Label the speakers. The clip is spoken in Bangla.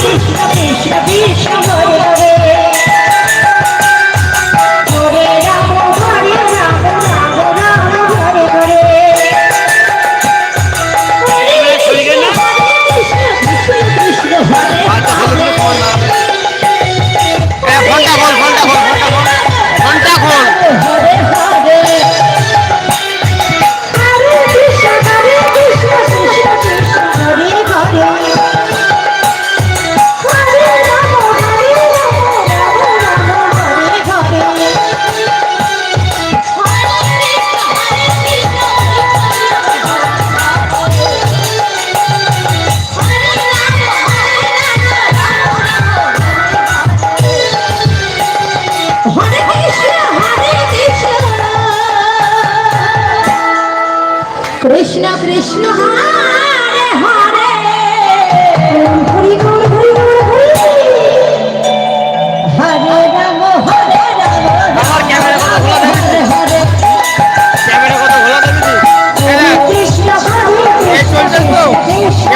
Speaker 1: বিষ বিষ বিষ কৃষ্ণ কৃষ্ণ হরে হরে। হরি হরি হরি হরি হরে। রাম হরে রাম আমার ক্যামেরা কথা ভোলা দেবে হরে
Speaker 2: ক্যামেরা কথা ভোলা দেবে
Speaker 1: কৃষ্ণ হরে কৃষ্ণ হরে কৃষ্ণ